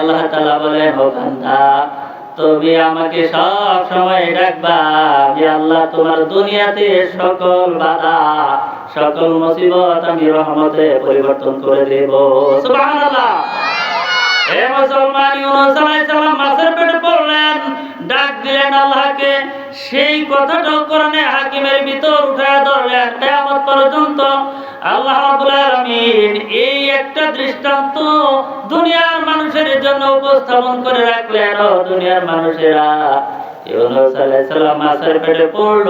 আল্লাহ তালা তুমি আমাকে সব সময় ডাকবা। আল্লাহ তোমার দুনিয়াতে সকল বাধা, সকল মুসিবত আমি রহমতে পরিবর্তন করে দেব। সুবহানাল্লাহ। হে মুসলমান ইউনুস আলাইহিস সালাম, মাছের পেটে পড়লেন ডাক দিলেন আল্লাহকে। সেই কথাটাও কোরআনে হাকিমের ভিতর উঠায় ধরলেন। কিয়ামত পর্যন্ত আল্লাহ রাব্বুল আলামিন এই একটা দৃষ্টান্ত দুনিয়ার মানুষের জন্য উপস্থাপন করে রাখলেন। ও দুনিয়ার মানুষেরা, ইউনুস আলাইহিস সালাম মাছের পেটে পড়ল।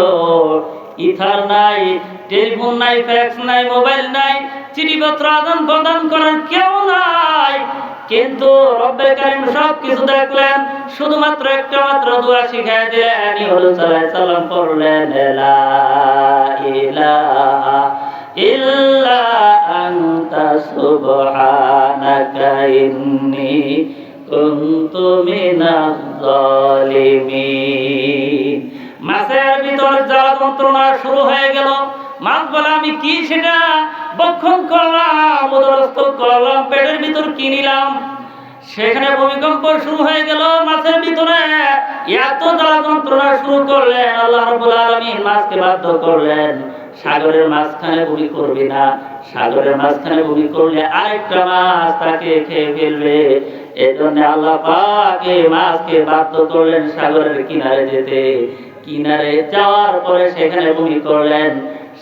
ইথার নাই, টেলিফোন নাই, ফ্যাক্স নাই, মোবাইল নাই, চিঠিপত্র আদান প্রদান করার কেউ কিন্তু রব্বে কারিম সব কিছু দেখলেন, শুধুমাত্র একটা মাত্র দোয়া শিখাই দিলেন ইহুল সালাম পড়লেন, লা ইলাহা ইল্লা আনতা সুবহানাকা কুনতু মিনাজ জালিমিন মাছের ভিতর জ্বালা যন্ত্রণা শুরু হয়ে গেল। মাছ বলে, আমি কি সেটা বক্ষণ করলাম উদরস্থ করলাম, পেটের ভিতর কি নিলাম? সেখানে ভূমিকম্প শুরু হয়ে গেল মাছের ভিতরে। এত জ্বালা যন্ত্রণা শুরু করলেন, আল্লাহ রাব্বুল আলামিন মাছকে বাধ্য করলেন। সাগরের মাঝখানে ভূমি করবি না, সাগরের মাঝখানে ভূমি করলে আরেকটা মাছ তাকে খেয়ে ফেলবে। এজন্য আল্লাহ পাক মাছকে বাধ্য করলেন সাগরের কিনারে যেতে। কিনারে যাওয়ার পরে সেখানে ভূমি করলেন।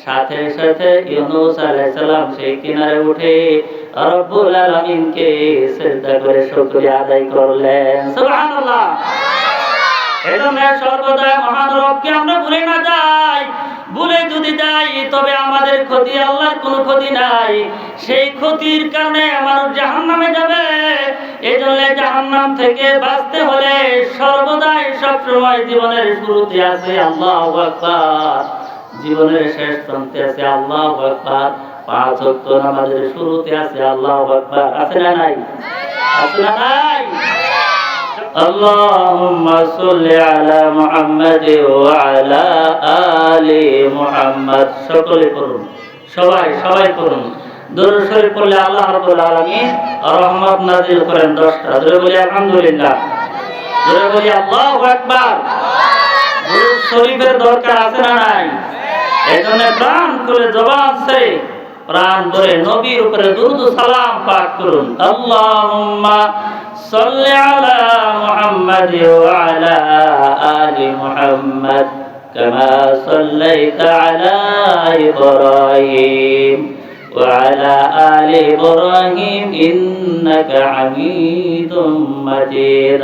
সাথে সাথে ইউনুস আলাইহিস সালাম সেই কিনারে উঠে রব্বুল আলামিনকে সিজদা করে শুকরিয়া আদায় করলেন। সুবহানাল্লাহ। এজন্য সর্বদা মহান রবকে আমরা ভুলে না যাই। ভুলে যদি যাই, তবে আমাদের ক্ষতি আল্লাহর কোনো ক্ষতি নাই। সেই ক্ষতির কারণে মানুষ জাহান্নামে যাবে। এই জন্য জাহান্নাম থেকে বাঁচতে হলে সর্বদাই সব সময় জীবনের শুরুতে আছে আল্লাহ আকবার। জীবনের শেষ প্রান্তে আছে আল্লাহ আকবার পাঁচ ওয়াক্ত নামাজের শুরুতে আছে আল্লাহ আকবার আছে না নাই আছে না নাই اللهم صل على محمد وعلى آل محمد সকলে করুন সবাই সবাই করুন দরুদ শরীফ পড়লে আল্লাহ রাব্বুল আলামিন রহমত নাজিল করেন 10টা জোরে বলি আলহামদুলিল্লাহ জোরে বলি আল্লাহু আকবার দরুদ শরীফের দরকার আছে না নাই এজন্য প্রাণ করে জবান সে প্রাণ ধরে নবীর উপরে দুরুদ ও সালাম পাঠ করুন আল্লাহুম্মা সাল্লি আলা মুহাম্মাদ ওয়া আলা আলি মুহাম্মাদ كما صليت على إبراهيم وعلى آل إبراهيم إنك حميد مجيد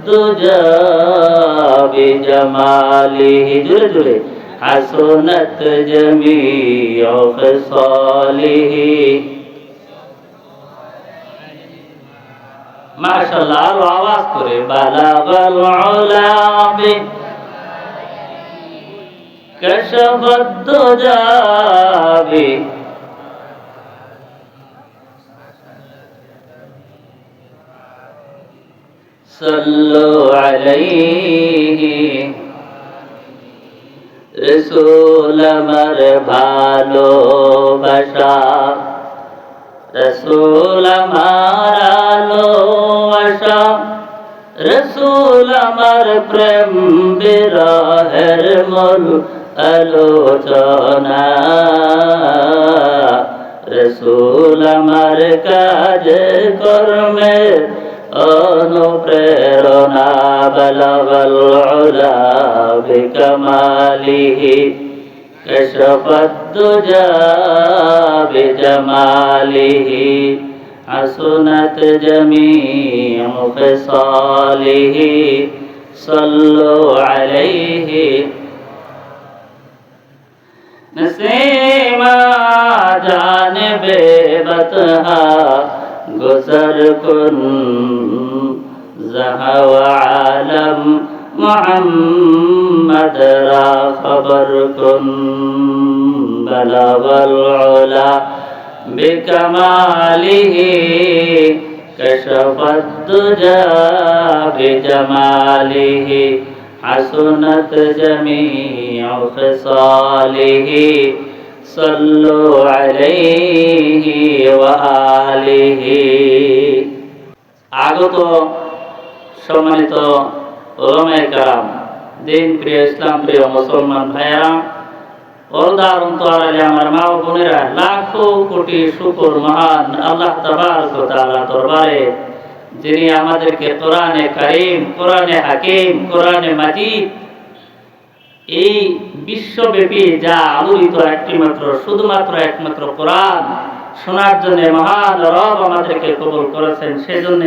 الدجى بجماله جل جل حسنت جميع خصاله ما شاء الله আরো আওয়াজ করে بلغ العلا كشف الدجى صلوا عليه রসুল আমার ভালোবাসা রসুল আমার আলোবাসা রসুল আমার প্রেম বিরহের মূল আলোচনা রসুল আমার কাজ কর্মের অনুপ্রেরণা বলবল উলা বিকমালিহি كشف الدجى بجماله حسنت جميع خصاله صلوا عليه نسیما کن زها وعالم محمد را خبر کن بلغ العلا بكماله كشف الدجى بجماله حسنت جميع خصاله صلوا عليه وآله আগত সম্মানিত ওলামায়ে কারাম দিন প্রিয় ইসলাম প্রিয় মুসলমান ভাইয়েরা পর্দার অন্তরালে আমার মা ও বোনেরা লাখো কোটি শুকর মহান আল্লাহ তাবারক ওয়া তাআলা দরবারে যিনি আমাদেরকে কোরআনে কারীম কোরআনে হাকিম কোরআনে মাজিদ এই বিশ্বব্যাপী যা আলোড়িত একটি মাত্র শুধুমাত্র একমাত্র কোরআন, শোনার জন্য মহান রব আমাদেরকে কবুল করেছেন, সেজন্য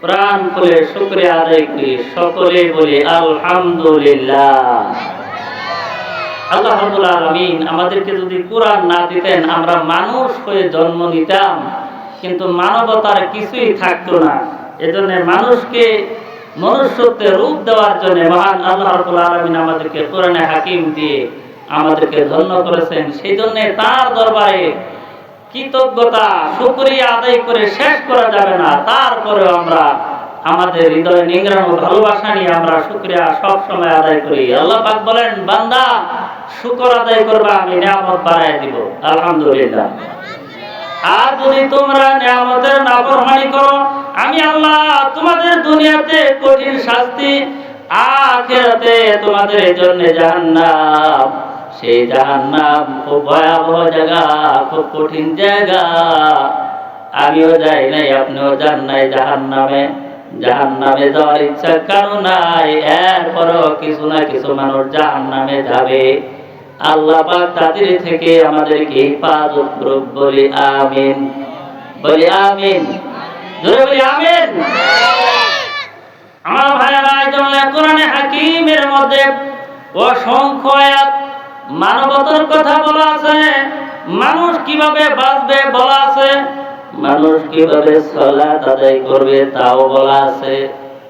প্রাণ খুলে শুক্রিয়া আদায় করি। সকলে বলি, আলহামদুলিল্লাহ। আল্লাহ আলামিন আমাদেরকে যদি কোরআন না দিতেন, আমরা মানুষ হয়ে জন্ম নিতাম। কিন্তু মানবতার কিছুই থাকতো না। এজন্য মানুষকে মনুষ্যত্বে রূপ দেওয়ার জন্য মহান আল্লাহ রাব্বুল আলামিন আমাদেরকে কোরআনে হাকিম দিয়ে আমাদেরকে ধন্য করেছেন। সেই জন্য তার দরবারে কৃতজ্ঞতা, শুকরিয়া আদায় করে শেষ করা যাবে না। তারপরেও আমরা আমাদের হৃদয় নিংড়ানো ভালোবাসা নিয়ে আমরা শুকরিয়া সব সময় আদায় করি। আল্লাহ পাক বলেন, বান্দা, শুকর আদায় করবা, আমি নিয়ামত বাড়ায় দিব। আলহামদুলিল্লাহ। আর যদি তোমরা নিয়ামতের নাফরমানি করো, আমি আল্লাহ তোমাদের দুনিয়াতে কঠিন শাস্তি, আখেরাতে তোমাদের জন্য জাহান্নাম। সেই জাহান্নাম খুব ভয়াবহ জায়গা, খুব কঠিন জায়গা। আমিও যাই নাই, আপনিও যান নাই জাহান্নামে। জাহান্নামে যাওয়ার ইচ্ছা কারও নাই, এরপরও কিছু না কিছু মানুষ জাহান্নামে যাবে। আল্লাহ পাক তাদের থেকে আমাদেরকে হেফাজত করুক, বলি আমিন। বলি আমিন। জোরে বলি আমিন। আমার ভাইয়েরা কোরআনে হাকিমের মধ্যে অসংখ্য আয়াত মানবতার কথা বলা আছে। মানুষ কীভাবে বাঁচবে বলা আছে। মানুষ কীভাবে সলাত আদায় করবে তাও বলা আছে।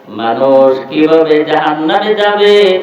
মানুষ কীভাবে জাহান্নামে যাবে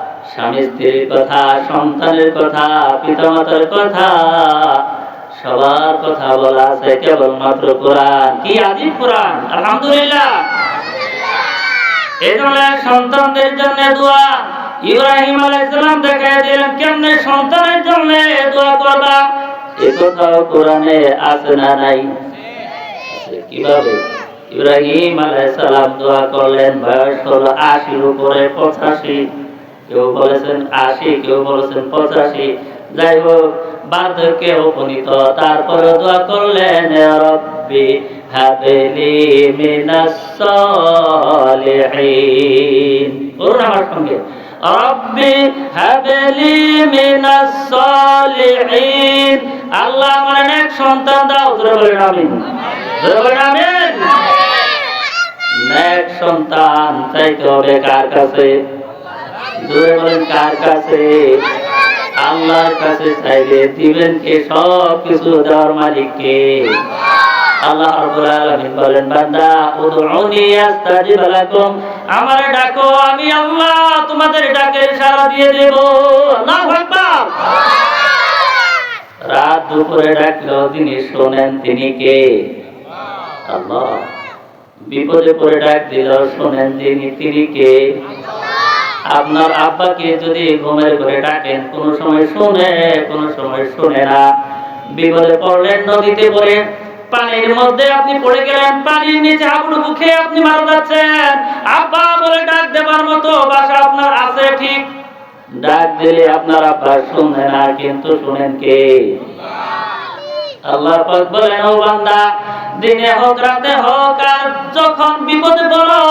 স্বামী স্ত্রীর কথা, সন্তানের কথা, পিতামাতার কথা, সবার কথা বলা আছে কেবলমাত্র কোরআন। কি আজিব কোরআন? আলহামদুলিল্লাহ। ইব্রাহিম কথাও কোরআনে আছে না নাই? দোয়া করলেন, বয়স হলো আশির উপরে পঁচাশি। কেউ বলেছেন আশি কেউ বলেছেন পঁচাশি। যাই হোক বার্ধক্যে উপনীত তারপরে দোয়া করলেন "ইয়া রব্বি হাবলি মিনাস সালিহিন। করুন আমার সঙ্গে রব্বি হাবলি মিনাস সালিহিন। আল্লাহ আমার এক সন্তান দাও ধরে বলেন আমিন। ধরে বলেন আমিন। নেক সন্তান চাইতে হবে কার কাছে? কার কাছে? আল্লাহর কাছে চাইলে দিবেন কে? সব কিছু দেওয়ার মালিক কে? আল্লাহ রাব্বুল আলামিন বলেন, বান্দা, উদউনি আস্তাজিব লাকুম। আমারে ডাকো, আমি আল্লাহ তোমাদের ডাকে সাড়া দিয়ে দেব। আল্লাহু আকবার। রাত দুপুরে ডাকলেও যিনি শোনেন, তিনি কে? আল্লাহ। বিপদে পড়ে ডাক দিলেও শোনেন তিনি তিনি কে? আপনার আব্বাকে যদি ঘুমের ঘরে ডাকেন, কোন সময় শুনে, কোন সময় শুনে না। বিপদে পড়লেন নদীতে পড়ে। পানির মধ্যে আপনি পড়ে গেলেন, পানির নিচে হাবুডুবু খেয়ে আপনি মারা যাচ্ছেন। আব্বা বলে ডাক দেবার মতো বাসা আপনার আছে ঠিক। ডাক দিলে আপনার আব্বা শুনে না, কিন্তু শুনেন কে? আল্লাহ পাক বলেন, ও বান্দা দিনে হোক, রাতে হোক, আর যখন বিপদে পড়ো,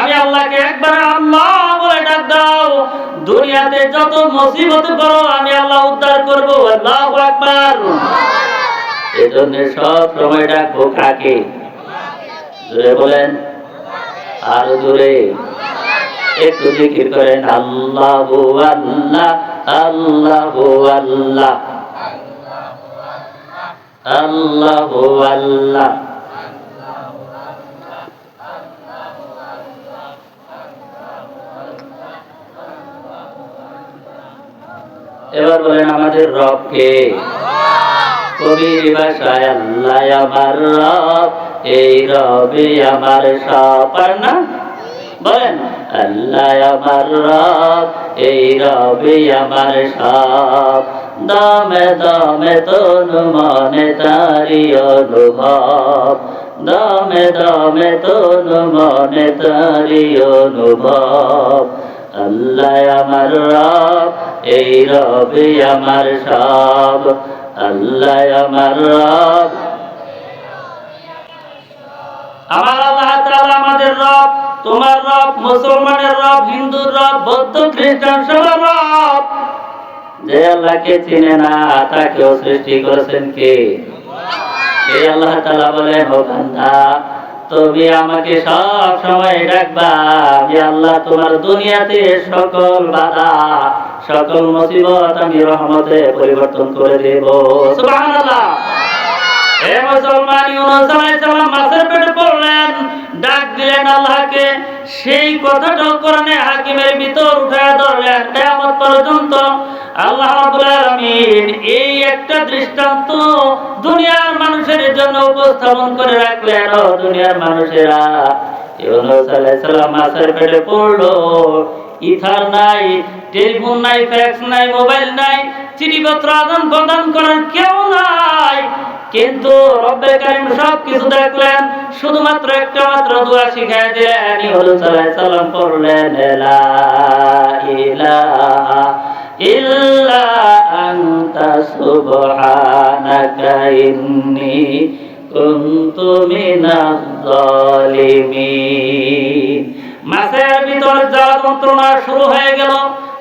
আমি আল্লাহকে একবার আল্লাহ বলে ডাক দাও, দুনিয়াতে যত মুসিবতে পড়ো, আমি আল্লাহ উদ্ধার করব, আল্লাহ একবার এজন্য সব সময় ডাকবো কাকে? জোরে বলেন। আর জোরে। একটু জিকির করেন, আল্লাহ আল্লাহ আল্লাহ আল্লাহ। আল্লাহ আল্লাহ। এবার বলেন, আমাদের রবকে? কবির ভাষায়, আল্লাহ আমার রব, এই রবে আমার সব আর না বলেন, আল্লাহ আমার রব, এই রবে আমার সব। দমে দমে তনু মনে তারি অনুভব। দমে দমে তনু মনে তারি অনুভব। আল্লাহ আমার রব, এই রবে আমার সব। আল্লাহ আমার রব। আমার আল্লাহ তাআলা আমাদের রব, তোমার রব, মুসলমানের রব, হিন্দুর রব, বৌদ্ধ, খ্রিস্টান, সবার রব। যে আল্লাহকে চিনে না, তাকেও সৃষ্টি করেছেন কে? এই আল্লাহ তাআলা বলেন, ও তুমি আমাকে সব সময় ডাকবা, আমি আল্লাহ তোমার দুনিয়াতে সকল বাধা, সকল মুসিবত আমি রহমতে পরিবর্তন করে দেব। সুবহানাল্লাহ। হে মুসলমান ইউনুস মাছের পেটে পড়লেন, ডাক দিলেন আল্লাহকে, সেই কথাটাও কোরআনে হাকিমের ভিতর উঠায় ধরলেন। কিয়ামত পর্যন্ত সালাম মোবাইল নাই, চিঠিপত্র আদান প্রদান কেউ নাই। কিন্তু সব কিছু দেখলেন, শুধুমাত্র একটা মাত্র দোয়া শিখাই দিলেন সাল্লাম পড়লেন আনতা সুবহানাকা ইন্নী কুনতু মিনাজ জালিমিন মাছের ভিতর জ্বালা যন্ত্রণা শুরু হয়ে গেল।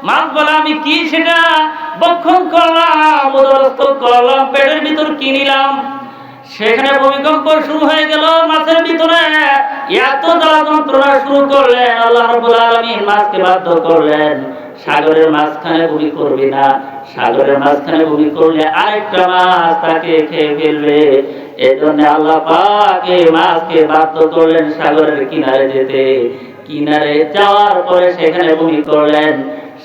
মাছ বলে আমি কি সেটা বক্ষণ করলাম করলাম, পেটের ভিতর কি নিলাম? সেখানে ভূমিকম্প শুরু হয়ে গেল মাছের ভিতরে। এত জ্বালা যন্ত্রণা শুরু করলেন, আল্লাহ রাব্বুল আলামিন মাছকে বাধ্য করলেন। সাগরের মাঝখানে ভূমি করবি না। সাগরের মাঝখানে ভূমি করলে আরেকটা মাছ তাকে খেয়ে ফেলবে। এজন্য আল্লাহ পাক মাছকে বাধ্য করলেন সাগরের কিনারে যেতে। কিনারে যাওয়ার পরে সেখানে ভূমি করলেন।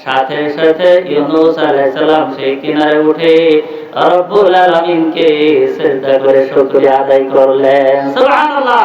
সাথে সাথে ইউনুস আলাইহিস সালাম সেই কিনারে উঠে রব্বুল আলামিনকে সিজদা করে শুকরিয়া আদায় করলেন। সুবহানাল্লাহ।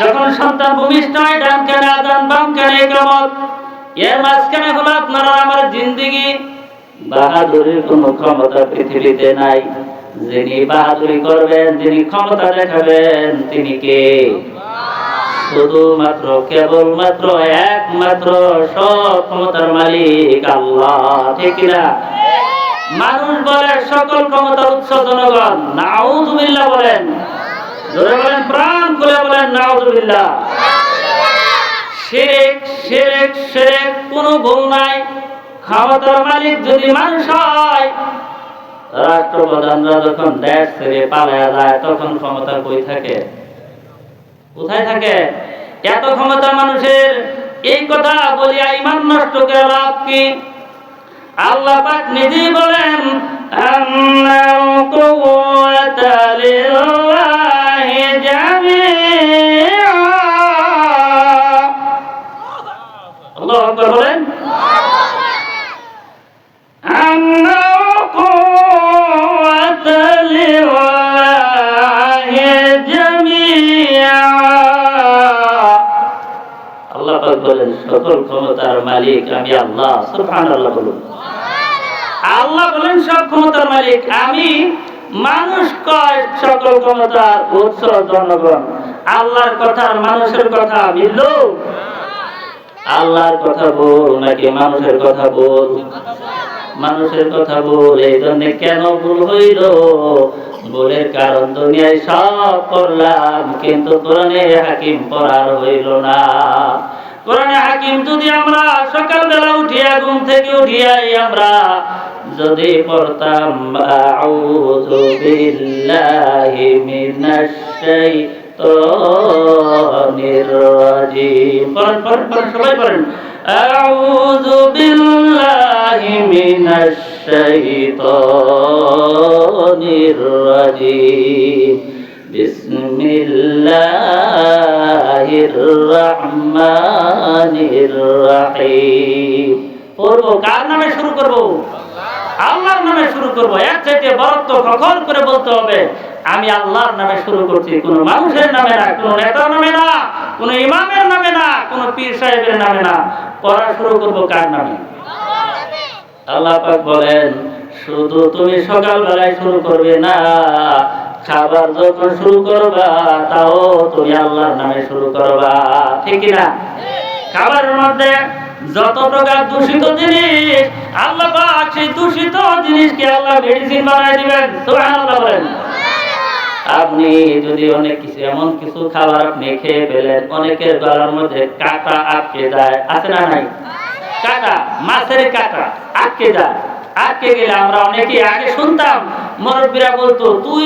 যখন সন্তান ভূমিষ্ঠ হয়, ডান কানে আদান, বাম কানে কামত এর মাঝখানে হলো আপনারা আমার জিন্দিগি। বাহাদুরির কোনো ক্ষমতা পৃথিবীতে নাই। যিনি বাহাদুরি করবেন, যিনি ক্ষমতা দেখাবেন, তিনি কে? শুধুমাত্র, কেবলমাত্র, একমাত্র সব ক্ষমতার মালিক আল্লাহ, ঠিক না মানুষ বলে, সকল ক্ষমতার উৎস জনগণ। নাউজুবিল্লাহ বলেন বলেন প্রাণ খুলে বলেন, নাউজুবিল্লাহ। কোনো ভুল নাই। মালিক যদি মানুষ হয়, রাষ্ট্রপ্রধানরা যখন দেশ ছেড়ে যায়, তখন কই থাকে? কোথায় থাকে? এত ক্ষমতা মানুষের। এই কথা বলিয়া ইমান নষ্ট করে লাভ কি? আল্লাহ পাক নিজেই বলেন কুওয়াতা লিল্লাহি। বলেন। বলেন, সকল ক্ষমতার মালিক আমি আল্লাহ। সুবহানাল্লাহ বলুন। আল্লাহ বলেন, সব ক্ষমতার মালিক আমি। মানুষ কয় সকল ক্ষমতার উৎস জনগণ? আল্লাহর কথা আর মানুষের কথা মিলল? আল্লাহর কথা বল নাকি মানুষের কথা বল? মানুষের কথা বল, এই জন্য কেন ভুল হইল? ভুলের কারণ দুনিয়ায় সব করলাম কিন্তু কোরআনে হাকিম পড়ার হইল না। কোরআনে হাকিম যদি আমরা সকালবেলা উঠিয়া ঘুম থেকে উঠিয়াই আমরা যদি পড়তাম, আউযু বিল্লাহি মিনাশ শাইতানির রাজিম। পড়েন পড়েন সবাই পড়েন। আউযু বিল্লাহি মিনাশ শাইতানির রাজিম। কার নামে শুরু করব? আল্লাহর নামে শুরু করব। এক চাইতে বরত্ব ফখর করে বলতে হবে, আমি আল্লাহর নামে শুরু করছি। কোন মানুষের নামে না, কোন নেতার নামে না, কোন ইমামের নামে না, কোন পীর সাহেবের নামে না। পড়া শুরু করব কার নামে? আল্লাহ পাক বলেন, শুধু তুমি সকালবেলায় শুরু করবে না, খাবার যখন শুরু করবা, তাও তুমি আল্লাহর নামে শুরু করবা। ঠিক না খাবারের মধ্যে যত প্রকার দূষিত জিনিস, আল্লাহ পাক সেই দূষিত জিনিসকে আল্লাহ মেডিসিন বানায় দিবেন। সুবহানাল্লাহ বলেন। আপনি যদি অনেক কিছু, এমন কিছু খাবার আপনি খেয়ে ফেলেন, অনেকের গলার মধ্যে কাটা আটকে যায়। আছে না নাই? কাটা, মাছের কাটা আটকে যায়। আটকে গেলে আমরা অনেকে আগে শুনতাম, মুরব্বীরা বলতো, তুই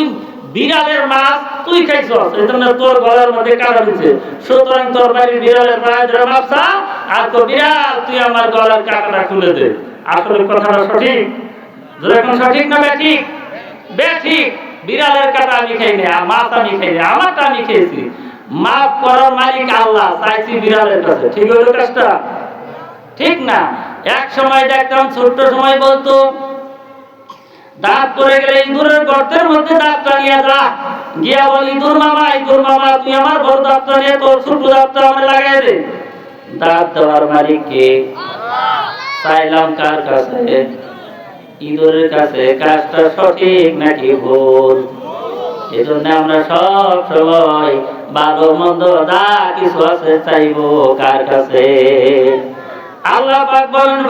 বিড়ালের মাছ তুই খাইছস। এই জন্য তোর গলার মধ্যে কাটা দিচ্ছে সুতরাং তোর বাড়ির বিড়ালের মাছ ধরে মাপসা আর তো বিড়াল, তুই আমার গলার কাটাটা খুলে দে। আসলে কথাটা সঠিক? যেরকম সঠিক না ব্যাঠিক ব্যাঠিক বিড়ালের কাটা আমি খাইনি আর মাছ আমি খাই খাইনি আমারটা আমি খেয়েছি। মাফ করার মালিক আল্লাহ, চাইছি বিড়ালের কাছে। ঠিক হইল কাজটা? ঠিক না? এক সময় দেখতাম, ছোট্ট সময় বলতো দাঁত পড়ে গেলে ইঁদুরের গর্তের মধ্যে দাঁতটা নিয়ে যা। গিয়া বল, ইঁদুর মামা ইঁদুর মামা তুই আমার বড় দাঁতটা নিয়ে তোর ছোট দাঁতটা আমার লাগাই দে। দাঁত দেওয়ার মালিক কে? চাইলাম কার কাছে? ইঁদুরের কাছে। কাজটা সঠিক নাকি ভুল? এজন্য আমরা সব সময় ভালো, মন্দ, যা কিছু আছে চাইব কার কাছে? আল্লাহ পাক বলেন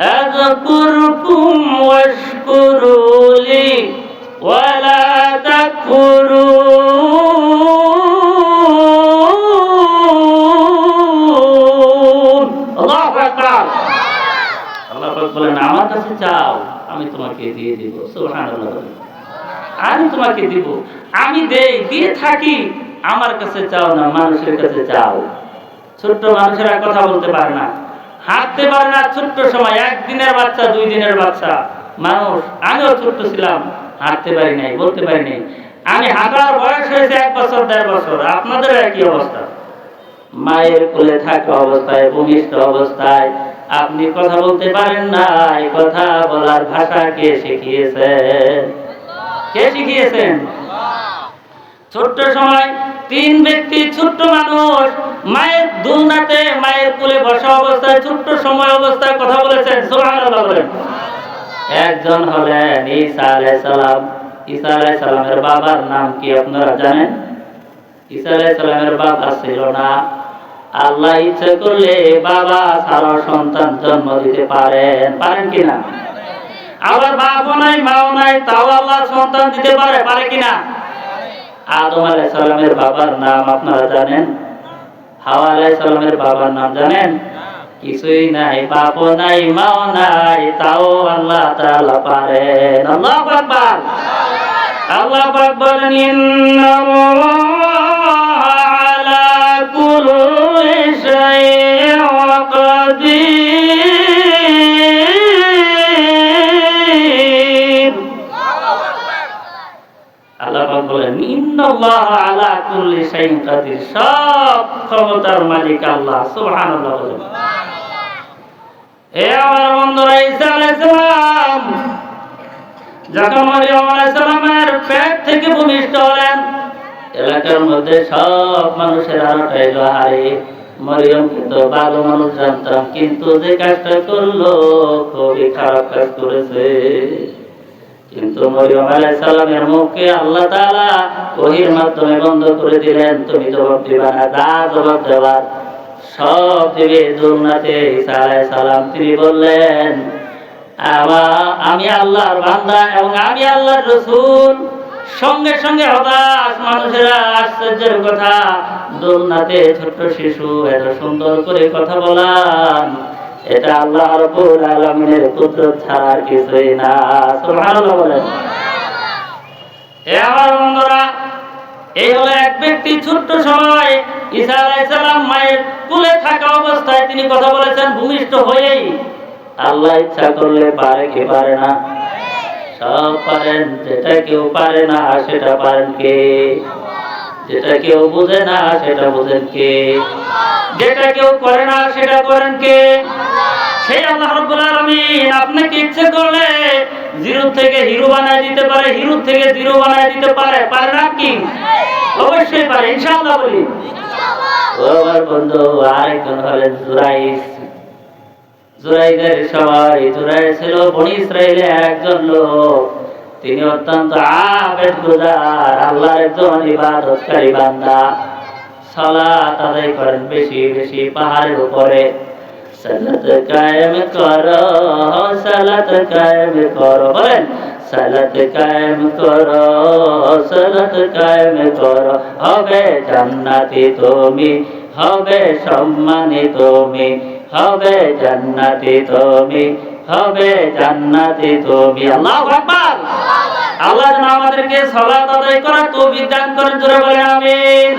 ফাযকুরুনি আযকুরকুম ওয়াশকুরুলি ওয়ালা তাকফুরুন আল্লাহু আকবার আল্লাহ বলেন, আমার কাছে চাও, আমি তোমাকে দিয়ে দিব। সুবহানাল্লাহ। আমি তোমাকে দিব। আমি দেই, দিয়ে থাকি। আমার কাছে চাও না, মানুষের কাছে চাও। ছোট্ট মানুষেরা কথা বলতে পারে না। হাঁটতে পারে না, ছোট্ট সময় একদিনের বাচ্চা, দুই দিনের বাচ্চা। মানুষ, আমিও ছোট্ট ছিলাম, হাঁটতে পারি নাই, বলতে পারি নাই। আমি হাঁটার বয়স হয়েছে এক বছর, দেড় বছর। আপনাদের একই অবস্থা? মায়ের কোলে থাকা অবস্থায়, ভূমিষ্ঠ অবস্থায়, আপনি কথা বলতে পারেন না কথা বলার ভাষা কে শিখিয়েছেন কে শিখিয়েছেন? ছোট্ট সময়, তিন ব্যক্তি, ছোট্ট মানুষ। মায়ের দুলনাতে মায়ের কোলে বসা অবস্থায়, ছোট্ট সময় অবস্থায় কথা বলেছেন। সুবহানাল্লাহ বলেন। একজন হলেন ঈসা আলাইহিস সালাম। ঈসা আলাইহিস সালামের বাবার নাম কি আপনারা জানেন? ঈসা আলাইহিস সালামের বাবা ছিল না। আল্লাহ ইচ্ছে করলে বাবা ছাড়া সন্তান জন্ম দিতে পারেন। পারেন কিনা আবার বাপও নাই, মাও নাই, তাও আল্লাহ সন্তান দিতে পারে পারে কিনা আদম আলাইহিস সালামের বাবার নাম আপনারা জানেন? হাওয়া আলাই সালামের বাবার নাম জানেন? কিছুই নাই, বাপও নাই, মাও নাই, তাও আল্লাহ তাআলা পারেন। আল্লাহু আকবার। আল্লাহ পাক বলেন পেট থেকে ভূমিষ্ঠ হলেন, এলাকার মধ্যে সব মানুষের আলোটা এলো হারে মরিয়ম কিন্তু ভালো মানুষ জানতাম, কিন্তু যে কাজটা করল, খুবই খারাপ কাজ করেছে। কিন্তু মরিয়ম আলাই সালামের মুখে আল্লাহ তাআলা ওহির মাধ্যমে বন্ধ করে দিলেন, তুমি জবাব দিবা না, যা জবাব দেওয়ার সব দিবে দুর্নাতে ঈসা আলাই সালাম তিনি বললেন, আমি আল্লাহর বান্দা এবং আমি আল্লাহর রসুল। সঙ্গে সঙ্গে হতাশ মানুষেরা আশ্চর্যের কথা, দোলনাতে ছোট্ট শিশু এত সুন্দর করে কথা বলান এটা আল্লাহ রব্বুল আলামিনের কুদরত ছাড়া আর কিছুই না। সুবহানাল্লাহ বলেন। আমার বন্ধুরা, এই হলো এক ব্যক্তি ছোট্ট সময় ঈসা আলাইহিস সালাম মায়ের কুলে থাকা অবস্থায় তিনি কথা বলেছেন, ভূমিষ্ঠ হয়েই। আল্লাহ ইচ্ছা করলে পারে কি পারে না? সব পারেন, যেটা কেউ পারে না সেটা পারেন কে? যেটা কেউ বুঝে না, সেটা বুঝেন কে? যেটা কেউ করে না, সেটা করেন কে? সেই আল্লাহ রাব্বুল আলামিন আপনাকে ইচ্ছে করলে জিরো থেকে হিরো বানায় দিতে পারে হিরো থেকে জিরো বানায় দিতে পারে পারে না কি? অবশ্যই পারে, ইনশাআল্লাহ বলি। বন্ধু, আরেকজন হলেন জুরাইস জুরাইদের সবাই জুরাই ছিল বনি ইসরায়েলের একজন লোক। তিনি অত্যন্ত আবেদ গুজার আল্লাহর একজন ইবাদতকারী বান্দা। সালাত আদায় করেন বেশি বেশি পাহাড়ের উপরে। সালাত কায়েম করো, সালাত কায়েম করো, বলেন, সালাত কায়েম করো, সালাত কায়েম করো। হবে জান্নাতি তুমি, হবে সম্মানী তুমি, হবে জান্নাতি তুমি। হবে জান্নাতি তুমি। আল্লাহু আকবার। আল্লাহ যেন আমাদেরকে সালাত আদায় করার তৌফিক দান করেন জোরে বলেন আমিন।